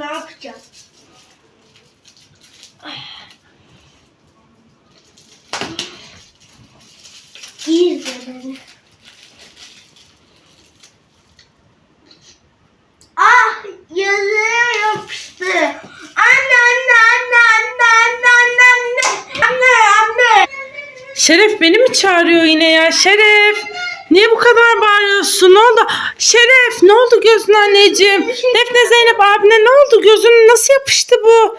ne yapacağız? İyi beni. Ah yazıya yapıştı. Anne anne anne anne anne anne anne anne anne. Şeref beni mi çağırıyor yine ya? Şeref! Niye bu kadar bağırıyorsun? Ne oldu? Şeref ne oldu gözün anneciğim? Defne Zeynep abine ne oldu? Gözün nasıl yapıştı bu?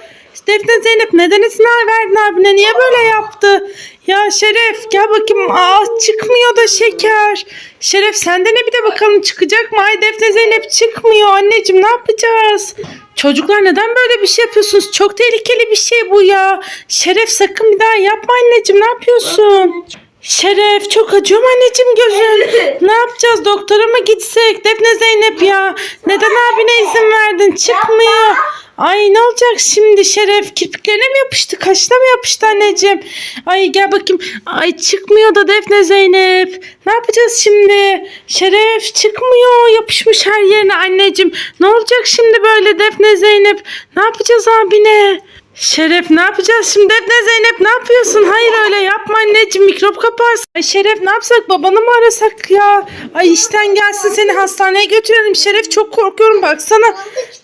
Defne Zeynep neden ısrar verdin abine? Niye böyle yaptı? Ya Şeref gel bakayım. Aa çıkmıyor da şeker. Şeref sende ne bir de bakalım çıkacak mı? Ay Defne Zeynep çıkmıyor. Anneciğim ne yapacağız? Çocuklar neden böyle bir şey yapıyorsunuz? Çok tehlikeli bir şey bu ya. Şeref sakın bir daha yapma anneciğim. Ne yapıyorsun? Şeref çok acıyor mu anneciğim gözün? ne yapacağız doktora mı gitsek? Defne Zeynep ya. Neden abine izin verdin? Çıkmıyor. Ay ne olacak şimdi Şeref? Kirpiklerine mi yapıştı? Kaşına mı yapıştı anneciğim? Ay gel bakayım. Ay çıkmıyor da Defne Zeynep. Ne yapacağız şimdi? Şeref çıkmıyor. Yapışmış her yerine anneciğim. Ne olacak şimdi böyle Defne Zeynep? Ne yapacağız abine? Şeref ne yapacağız şimdi Defne Zeynep ne yapıyorsun? Hayır öyle yapma anneciğim mikrop kaparsın. Ay Şeref ne yapsak babanı mı arasak ya? Ay işten gelsin seni hastaneye götürelim. Şeref çok korkuyorum baksana.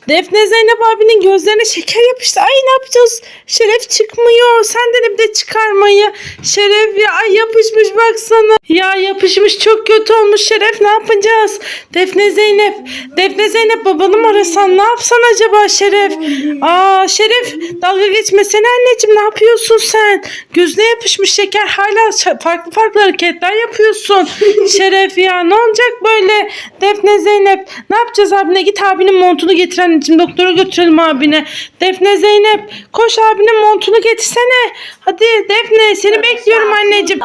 Defne Zeynep abinin gözlerine şeker yapıştı. Ay ne yapacağız? Şeref çıkmıyor. Sen de bir de çıkarmayı. Şeref ya ay yapışmış baksana. Ya yapışmış çok kötü olmuş Şeref ne yapacağız? Defne Zeynep. Defne Zeynep babanı mı arasan ne yapsan acaba Şeref? Aa Şeref dalga geçmesene anneciğim ne yapıyorsun sen? Gözüne yapışmış şeker hala farklı farklı hareketler yapıyorsun. Şeref ya ne olacak böyle? Defne Zeynep ne yapacağız abine? Git abinin montunu getir anneciğim doktora götürelim abine. Defne Zeynep koş abinin montunu getirsene. Hadi Defne seni bekliyorum anneciğim.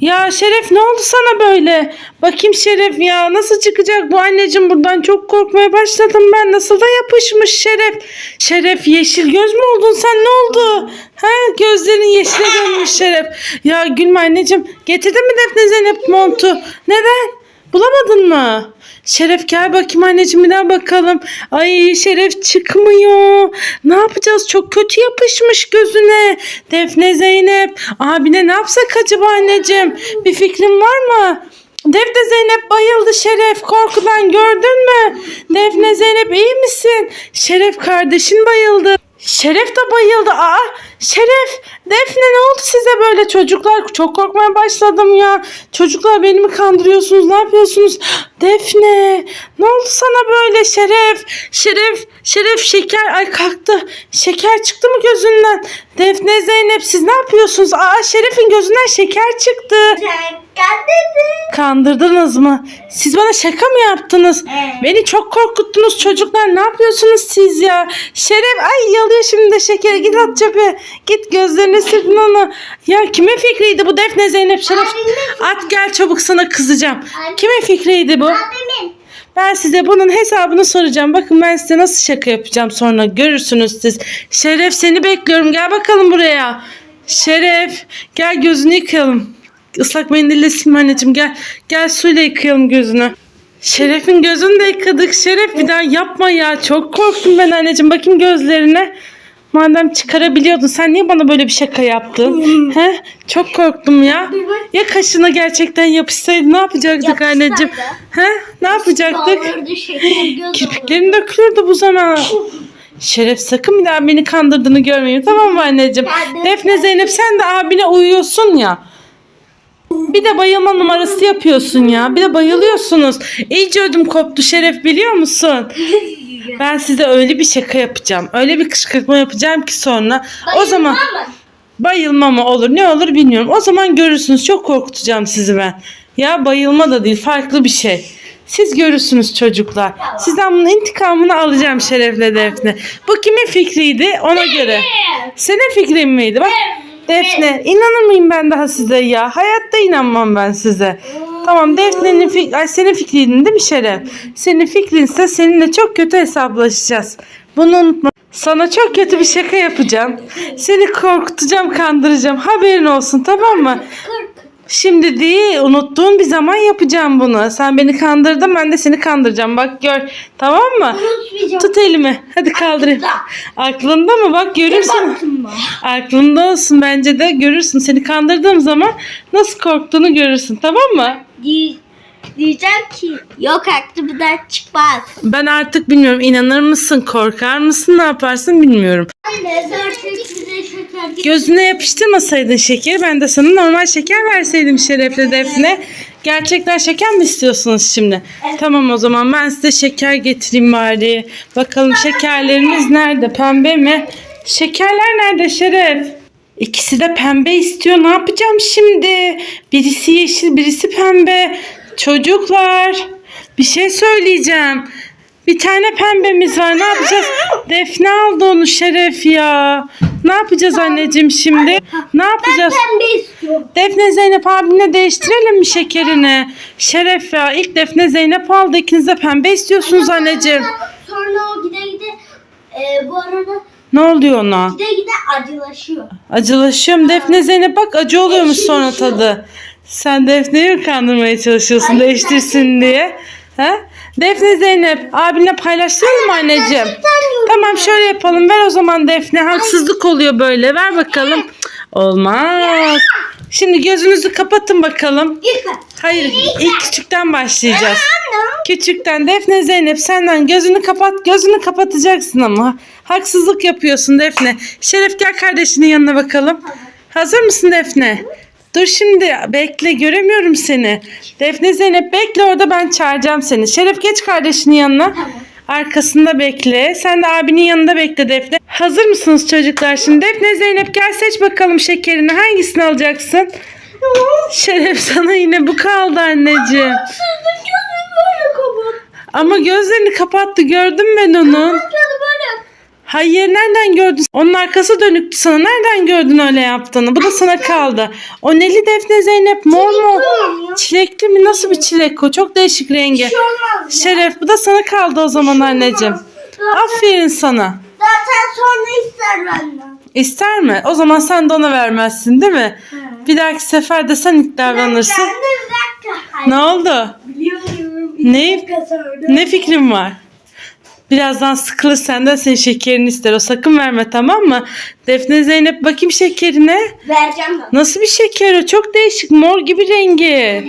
Ya Şeref ne oldu sana böyle? Bakayım Şeref ya nasıl çıkacak bu anneciğim buradan çok korkmaya başladım ben. Nasıl da yapışmış Şeref. Şeref yeşil göz mü oldun sen ne oldu? Ha gözlerin yeşile dönmüş Şeref. Ya gülme anneciğim getirdin mi Defne Zeynep montu? Neden? Bulamadın mı? Şeref gel bakayım anneciğim bir daha bakalım. Ay Şeref çıkmıyor. Ne yapacağız? Çok kötü yapışmış gözüne. Defne Zeynep. Abine ne yapsak acaba anneciğim? Bir fikrin var mı? Defne Zeynep bayıldı Şeref. Korkudan gördün mü? Defne Zeynep iyi misin? Şeref kardeşin bayıldı. Şeref de bayıldı. Aa Şeref, Defne ne oldu size böyle çocuklar? Çok korkmaya başladım ya. Çocuklar beni mi kandırıyorsunuz? Ne yapıyorsunuz? Defne, ne oldu sana böyle Şeref? Şeref, Şeref şeker ay kalktı. Şeker çıktı mı gözünden? Defne, Zeynep siz ne yapıyorsunuz? Aa Şeref'in gözünden şeker çıktı. Şaka Kandırdınız mı? Siz bana şaka mı yaptınız? Evet. Beni çok korkuttunuz çocuklar. Ne yapıyorsunuz siz ya? Şeref ay yalıyor şimdi de şekeri. Git at çöpe. Git gözlerini sürtün onu. Ya kimin fikriydi bu Defne Zeynep Şeref? Abimin. At gel çabuk sana kızacağım. Abi- Kimin fikriydi bu? Abimin. Ben size bunun hesabını soracağım. Bakın ben size nasıl şaka yapacağım sonra görürsünüz siz. Şeref seni bekliyorum. Gel bakalım buraya. Şeref gel gözünü yıkayalım. Islak mendille silme anneciğim gel. Gel suyla yıkayalım gözünü. Şeref'in gözünü de yıkadık. Şeref bir daha yapma ya. Çok korktum ben anneciğim. Bakayım gözlerine. Madem çıkarabiliyordun sen niye bana böyle bir şaka yaptın? He? Çok korktum ya. Ya kaşına gerçekten yapışsaydı ne yapacaktık Yapışsaydı. anneciğim? He? Ne yapacaktık? Bağırdı şeker göz oldu. Kirpiklerin dökülürdü bu zaman. Şeref sakın bir daha beni kandırdığını görmeyeyim tamam mı anneciğim? Defne Zeynep sen de abine uyuyorsun ya. Bir de bayılma numarası yapıyorsun ya. Bir de bayılıyorsunuz. İyice ödüm koptu Şeref biliyor musun? Ben size öyle bir şaka yapacağım. Öyle bir kışkırtma yapacağım ki sonra. o zaman Bayılma mı? bayılma mı olur ne olur bilmiyorum. O zaman görürsünüz. Çok korkutacağım sizi ben. Ya bayılma da değil farklı bir şey. Siz görürsünüz çocuklar. Sizden bunun intikamını alacağım Şeref'le Defne. Bu kimin fikriydi ona göre. Senin fikrin miydi? Bak Defne inanır mıyım ben daha size ya? Hayatta inanmam ben size. Tamam Defne'nin fik Ay, senin fikrin değil mi Şeref? Senin fikrinse seninle çok kötü hesaplaşacağız. Bunu unutma. Sana çok kötü bir şaka yapacağım. Seni korkutacağım, kandıracağım. Haberin olsun tamam mı? Şimdi değil unuttuğun bir zaman yapacağım bunu. Sen beni kandırdın ben de seni kandıracağım. Bak gör tamam mı? Unutmayacağım. Tut elimi. Hadi kaldırayım. Aklında mı? Bak görürsün. Aklında olsun bence de görürsün. Seni kandırdığım zaman nasıl korktuğunu görürsün tamam mı? Diye- Diyeceğim ki yok aklımdan çıkmaz. Ben artık bilmiyorum inanır mısın korkar mısın ne yaparsın bilmiyorum. Anne zaten bize şeker Gözüne yapıştırmasaydın şekeri ben de sana normal şeker verseydim şerefle defne. Gerçekten şeker mi istiyorsunuz şimdi? Tamam o zaman ben size şeker getireyim bari. Bakalım şekerlerimiz nerede? Pembe mi? Şekerler nerede Şeref? İkisi de pembe istiyor. Ne yapacağım şimdi? Birisi yeşil, birisi pembe. Çocuklar, bir şey söyleyeceğim. Bir tane pembemiz var. Ne yapacağız? Defne aldı onu Şeref ya. Ne yapacağız anneciğim şimdi? Ne yapacağız? Pembe istiyorum. Defne Zeynep abine değiştirelim mi şekerini? Şeref ya ilk Defne Zeynep aldı. İkiniz de pembe istiyorsunuz anneciğim. Sonra o gide gide e, bu arada Ne oluyor ona? gide gide acılaşıyor. Acılaşıyorum. Defne Zeynep bak acı oluyormuş sonra tadı. Sen Defne'yi mi kandırmaya çalışıyorsun Hayır, değiştirsin diye? Ha? Defne Zeynep abinle paylaştıralım mı anneciğim? Tamam şöyle yapalım. Ver o zaman Defne. Haksızlık oluyor böyle. Ver bakalım. Olmaz. Şimdi gözünüzü kapatın bakalım. Hayır ilk küçükten başlayacağız. Küçükten Defne Zeynep senden gözünü kapat gözünü kapatacaksın ama. Haksızlık yapıyorsun Defne. Şeref gel kardeşinin yanına bakalım. Hazır mısın Defne? Dur şimdi bekle göremiyorum seni. Defne Zeynep bekle orada ben çağıracağım seni. Şeref geç kardeşinin yanına. Arkasında bekle. Sen de abinin yanında bekle Defne. Hazır mısınız çocuklar şimdi? Defne Zeynep gel seç bakalım şekerini. Hangisini alacaksın? Şeref sana yine bu kaldı anneciğim. Ama gözlerini kapattı gördüm ben onu. Hayır nereden gördün? Onun arkası dönüktü sana. Nereden gördün öyle yaptığını? Bu da sana kaldı. O neli defne Zeynep mor mu? Çilekli mi? Nasıl bir çilek o? Çok değişik rengi. Şey. Şeref bu da sana kaldı o zaman anneciğim. Aferin sana. Zaten sonra ister benden. İster mi? O zaman sen de ona vermezsin değil mi? Bir dahaki sefer de sen ilk davranırsın. Ben de bir dakika. Ne oldu? Biliyorum. Ne? Ne fikrin var? Birazdan sıkılır senden senin şekerini ister. O sakın verme tamam mı? Defne Zeynep bakayım şekerine. Vereceğim ben. Nasıl bir şeker o? Çok değişik. Mor gibi rengi.